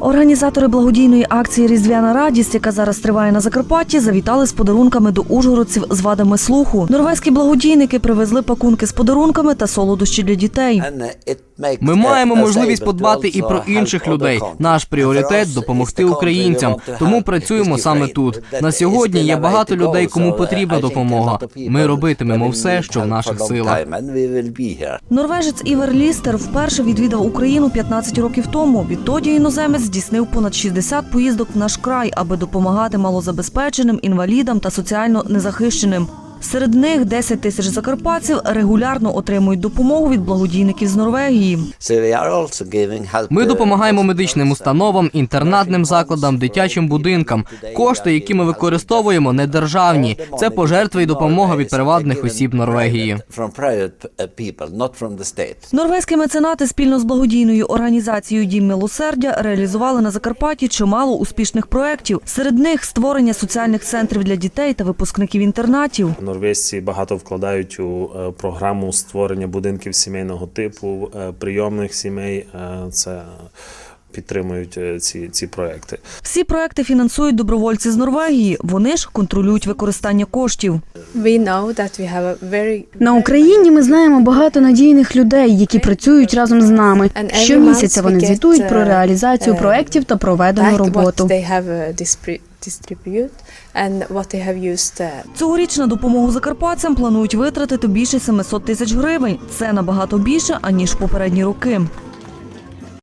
Організатори благодійної акції Різдвяна радість, яка зараз триває на Закарпатті, завітали з подарунками до ужгородців з вадами слуху. Норвезькі благодійники привезли пакунки з подарунками та солодощі для дітей. Ми маємо можливість подбати і про інших людей. Наш пріоритет допомогти українцям. Тому працюємо саме тут. На сьогодні є багато людей, кому потрібна допомога. Ми робитимемо все, що в наших силах. Норвежець Івер Лістер вперше відвідав Україну 15 років тому. Відтоді іноземець здійснив понад 60 поїздок в наш край, аби допомагати малозабезпеченим, інвалідам та соціально незахищеним. Серед них 10 тисяч закарпатців регулярно отримують допомогу від благодійників з Норвегії. Ми допомагаємо медичним установам, інтернатним закладам, дитячим будинкам. Кошти, які ми використовуємо, не державні. Це пожертви і допомога від приватних осіб Норвегії. Норвезькі меценати спільно з благодійною організацією Дім милосердя реалізували на Закарпатті чимало успішних проєктів. Серед них створення соціальних центрів для дітей та випускників інтернатів. Норвежці багато вкладають у е, програму створення будинків сімейного типу, е, прийомних сімей. Е, Це підтримують е, ці, ці проекти. Всі проекти фінансують добровольці з Норвегії. Вони ж контролюють використання коштів. На Україні ми знаємо багато надійних людей, які працюють разом з нами. Щомісяця вони звітують про uh, реалізацію uh, проєктів та проведену роботу. Цьогоріч на допомогу закарпатцям планують витратити більше 700 тисяч гривень. Це набагато більше аніж попередні роки.